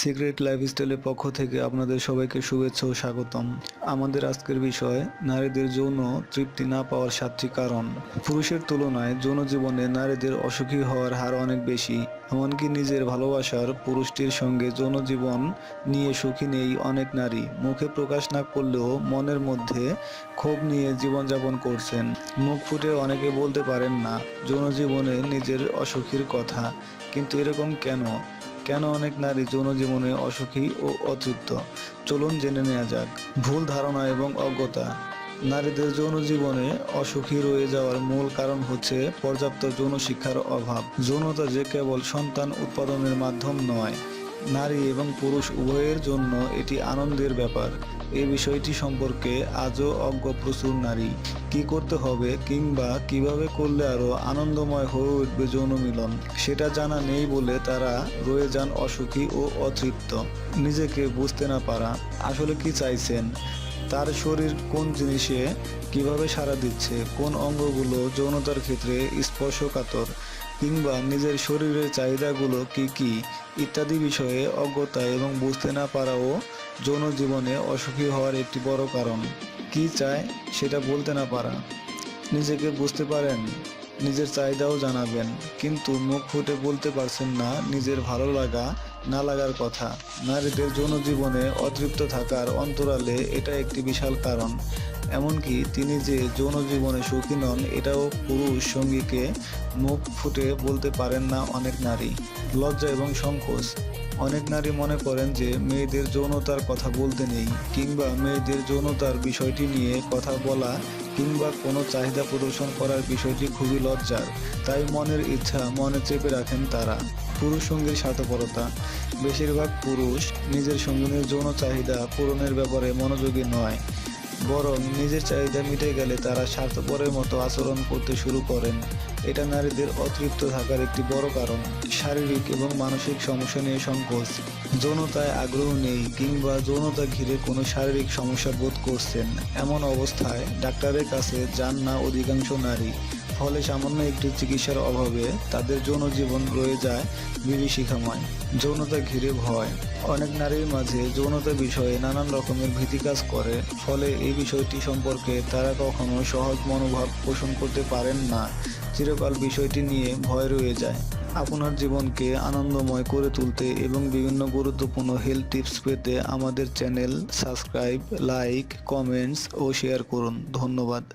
Secret লাইফস্টাইলের পক্ষ থেকে আপনাদের সবাইকে শুভেচ্ছা ও স্বাগতম। আমাদের আজকের বিষয়, নারীদের যৌন তৃপ্তি না পাওয়ার সাতটি কারণ। পুরুষের তুলনায় যৌন জীবনে নারীদের অসুখী হওয়ার হার অনেক বেশি, এমনকি নিজের ভালোবাসার পুরুষটির সঙ্গে যৌন জীবন নিয়ে সুখী নেই অনেক নারী। মুখে প্রকাশ না করলেও মনের মধ্যে ক্ষোভ নিয়ে জীবনযাপন করছেন। মুখ ফুটে অনেকে বলতে পারেন না, যৌন জীবনে নিজের অসুখীর কথা, কিন্তু এরকম কেন? কেন অনেক নারী যৌন জীবনে অসুখী ও অতৃপ্ত? চলুন জেনে নেওয়া যাক। ভুল ধারণা এবং অজ্ঞতা। নারীদের যৌন জীবনে অসুখী রয়ে যাওয়ার মূল কারণ হচ্ছে পর্যাপ্ত যৌন শিক্ষার অভাব। যৌনতা যে কেবল সন্তান উৎপাদনের মাধ্যম নয় নারী এবং পুরুষ উভয়ের জন্য এটি আনন্দের ব্যাপার। এই বিষয়টি সম্পর্কে আজও অজ্ঞ প্রচুর নারী। কি করতে হবে কিংবা কীভাবে করলে আরও আনন্দময় হয়ে উঠবে যৌন মিলন, সেটা জানা নেই বলে তারা রয়ে যান অসুখী ও অতৃপ্ত। নিজেকে বুঝতে না পারা, আসলে কি চাইছেন? তার শরীর কোন জিনিসে কীভাবে সাড়া দিচ্ছে, কোন অঙ্গগুলো যৌনতার ক্ষেত্রে স্পর্শকাতর, কিংবা নিজের শরীরের চাহিদাগুলো কি কি ইত্যাদি বিষয়ে অজ্ঞতা এবং বুঝতে না পারাও যৌন জীবনে অসুখী হওয়ার একটি বড় কারণ। কি চায় সেটা বলতে না পারা। নিজেকে বুঝতে পারেন? নিজের চাহিদাও জানাবেন, কিন্তু মুখ ফুটে বলতে পারছেন না নিজের ভালো লাগা, না লাগার কথা। নারীদের যৌন জীবনে অতৃপ্ত থাকার অন্তরালে এটা একটি বিশাল কারণ। এমনকি তিনি যে যৌন জীবনে সুখী নন, এটাও পুরুষ সঙ্গীকে মুখ ফুটে বলতে পারেন না অনেক নারী। লজ্জা এবং সংকোচ। অনেক নারী মনে করেন যে মেয়েদের যৌনতার কথা বলতে নেই, কিংবা মেয়েদের যৌনতার বিষয়টি নিয়ে কথা বলা কিংবা কোনো চাহিদা প্রদর্শন করার বিষয়টি খুবই লজ্জার। তাই মনের ইচ্ছা মনে চেপে রাখেন তারা। পুরুষ সঙ্গীর স্বার্থপরতা। বেশিরভাগ পুরুষ নিজের সঙ্গিনীর যৌন চাহিদা পূরণের ব্যাপারে মনোযোগী নয়। বরং নিজের চাহিদা মিটে গেলে তারা স্বার্থপরের মতো আচরণ করতে শুরু করেন। এটা নারীদের অতৃপ্ত থাকার একটি বড় কারণ। শারীরিক এবং মানসিক সমস্যা নিয়ে সংকোচ। যৌনতায় আগ্রহ নেই কিংবা যৌনতা ঘিরে কোনো শারীরিক সমস্যা বোধ করছেন। এমন অবস্থায় ডাক্তারের কাছে যান না অধিকাংশ নারী। ফলে সামান্য একটু চিকিৎসার অভাবে তাদের যৌন জীবন রয়ে যায় বিভীষিকাময়, যৌনতা ঘিরে ভয়। অনেক নারীর মাঝে যৌনতা বিষয়ে নানান রকমের ভীতি কাজ করে, ফলে এই বিষয়টি সম্পর্কে তারা কখনো সহজ মনোভাব পোষণ করতে পারেন না। চিরকাল বিষয়টি নিয়ে ভয় রয়ে যায়। আপনার জীবনকে আনন্দময় করে তুলতে এবং বিভিন্ন গুরুত্বপূর্ণ হেলথ টিপস পেতে আমাদের চ্যানেল সাবস্ক্রাইব লাইক কমেন্টস ও শেয়ার করুন। ধন্যবাদ।